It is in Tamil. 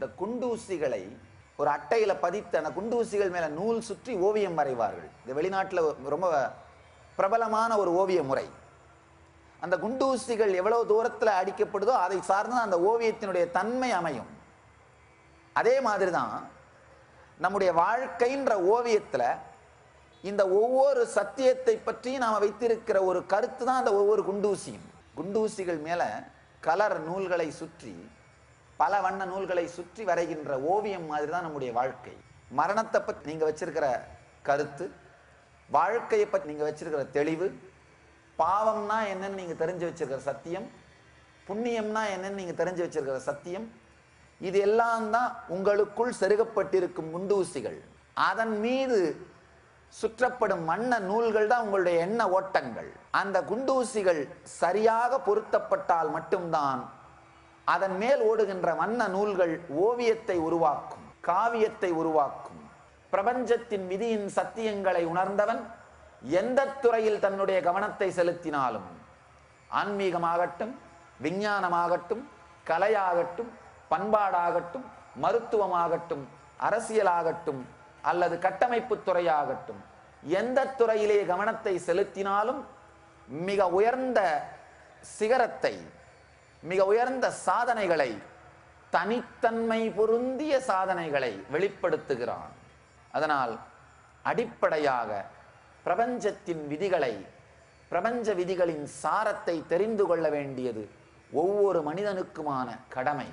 இந்த குண்டூசிகளை ஒரு அட்டையில் பதித்து அந்த குண்டூசிகள் மேலே நூல் சுற்றி ஓவியம் வரைவார்கள். இது வெளிநாட்டில் ரொம்ப பிரபலமான ஒரு ஓவிய முறை. அந்த குண்டூசிகள் எவ்வளவு தூரத்தில் அடிக்கப்படுதோ அதை சார்ந்து அந்த ஓவியத்தினுடைய தன்மை அமையும். அதே மாதிரி தான் நம்முடைய வாழ்க்கைன்ற ஓவியத்தில் இந்த ஒவ்வொரு சத்தியத்தை பற்றி நாம் வைத்திருக்கிற ஒரு கருத்து தான் அந்த ஒவ்வொரு குண்டூசியும். குண்டூசிகள் மேலே கலர் நூல்களை சுற்றி பல வண்ண நூல்களை சுற்றி வரைகின்ற ஓவியம் மாதிரி தான் நம்முடைய வாழ்க்கை. மரணத்தை பற்றி நீங்கள் வச்சிருக்கிற கருத்து வாழ்க்கையை பற்றி நீங்கள் வச்சிருக்கிற தெளிவு பாவம்னா என்னன்னு நீங்கள் தெரிஞ்சு வச்சிருக்கிற சத்தியம் புண்ணியம்னா என்னன்னு நீங்கள் தெரிஞ்சு வச்சிருக்கிற சத்தியம் இது எல்லாம் தான் உங்களுக்குள் செருகப்பட்டிருக்கும் குண்டூசிகள் அதன் மீது சுற்றப்படும் வண்ண நூல்கள் தான் உங்களுடைய எண்ண ஓட்டங்கள். அந்த குண்டூசிகள் சரியாக பொருத்தப்பட்டால் மட்டும்தான் அதன் மேல் ஓடுகின்ற வண்ண நூல்கள் ஓவியத்தை உருவாக்கும் காவியத்தை உருவாக்கும். பிரபஞ்சத்தின் விதியின் சத்தியங்களை உணர்ந்தவன் எந்த துறையில் தன்னுடைய கவனத்தை செலுத்தினாலும் ஆன்மீகமாகட்டும் விஞ்ஞானமாகட்டும் கலையாகட்டும் பண்பாடாகட்டும் மருத்துவமாகட்டும் அரசியலாகட்டும் அல்லது கட்டமைப்பு துறையாகட்டும் எந்த துறையிலே கவனத்தை செலுத்தினாலும் மிக உயர்ந்த சிகரத்தை மிக உயர்ந்த சாதனைகளை தனித்தன்மை பொருந்திய சாதனைகளை வெளிப்படுத்துகிறான். அதனால் அடிப்படையாக பிரபஞ்சத்தின் விதிகளை பிரபஞ்ச விதிகளின் சாரத்தை தெரிந்து கொள்ள வேண்டியது ஒவ்வொரு மனிதனுக்குமான கடமை.